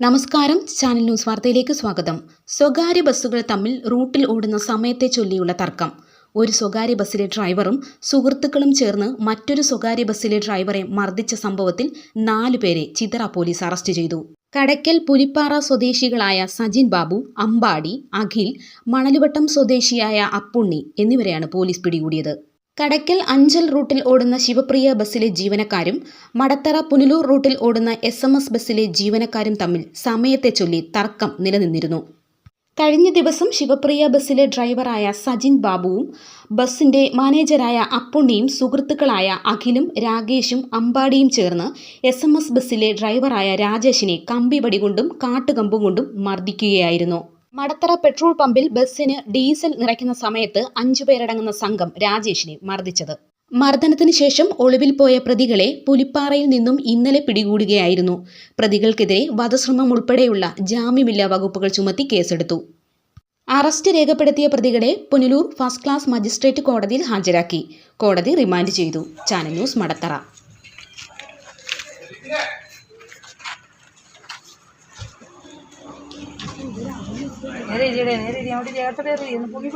നമസ്കാരം. Channel news വാർത്തയിലേക്ക് സ്വാഗതം. സ്വകാര്യ ബസ്സുകൾ തമ്മിൽ റൂട്ടിൽ ഓടുന്ന സമയത്തെ ചൊല്ലിയുള്ള തർക്കം. ഒരു സ്വകാര്യ ബസ്സിലെ ഡ്രൈവറും സുഹൃത്തുക്കളും ചേർന്ന് മറ്റൊരു സ്വകാര്യ ബസ്സിലെ ഡ്രൈവറെ മർദ്ദിച്ച സംഭവത്തിൽ നാലുപേരെ ചിതറ പോലീസ് അറസ്റ്റ് ചെയ്തു. കടയ്ക്കൽ പുലിപ്പാറ സ്വദേശികളായ സജിൻ ബാബു അമ്പാടി അഖിൽ മണലുവട്ടം സ്വദേശിയായ അപ്പുണ്ണി എന്നിവരെയാണ് പോലീസ് പിടികൂടിയത്. കടയ്ക്കൽ അഞ്ചൽ റൂട്ടിൽ ഓടുന്ന ശിവപ്രിയ ബസ്സിലെ ജീവനക്കാരും മടത്തറ പുനലൂർ റൂട്ടിൽ ഓടുന്ന എസ് എം എസ് ബസ്സിലെ ജീവനക്കാരും തമ്മിൽ സമയത്തെ ചൊല്ലി തർക്കം നിലനിന്നിരുന്നു. കഴിഞ്ഞ ദിവസം ശിവപ്രിയ ബസ്സിലെ ഡ്രൈവറായ സജിൻ ബാബുവും ബസ്സിന്റെ മാനേജരായ അപ്പുണ്ണിയും സുഹൃത്തുക്കളായ അഖിലും രാകേഷും അമ്പാടിയും ചേർന്ന് എസ് എം എസ് ബസ്സിലെ ഡ്രൈവറായ രാജേഷിനെ കമ്പിവടികൊണ്ടും കാട്ടുകമ്പും കൊണ്ടും മർദ്ദിക്കുകയായിരുന്നു. മടത്തറ പെട്രോൾ പമ്പിൽ ബസ്സിന് ഡീസൽ നിറയ്ക്കുന്ന സമയത്ത് അഞ്ചു പേരടങ്ങുന്ന സംഘം രാജേഷിനെ മർദ്ദിച്ചത്. മർദ്ദനത്തിന് ശേഷം ഒളിവിൽ പോയ പ്രതികളെ പുലിപ്പാറയിൽ നിന്നും ഇന്നലെ പിടികൂടുകയായിരുന്നു. പ്രതികൾക്കെതിരെ വധശ്രമം ഉൾപ്പെടെയുള്ള ജാമ്യമില്ലാ വകുപ്പുകൾ ചുമത്തി കേസെടുത്തു. അറസ്റ്റ് രേഖപ്പെടുത്തിയ പ്രതികളെ പുനലൂർ ഫസ്റ്റ് ക്ലാസ് മജിസ്ട്രേറ്റ് കോടതിയിൽ ഹാജരാക്കി. കോടതി റിമാൻഡ് ചെയ്തു. Channel news Madathara. అరే ఇది ఏమిటి జాగ్రత్త లేదు ఎందుకు పొంగి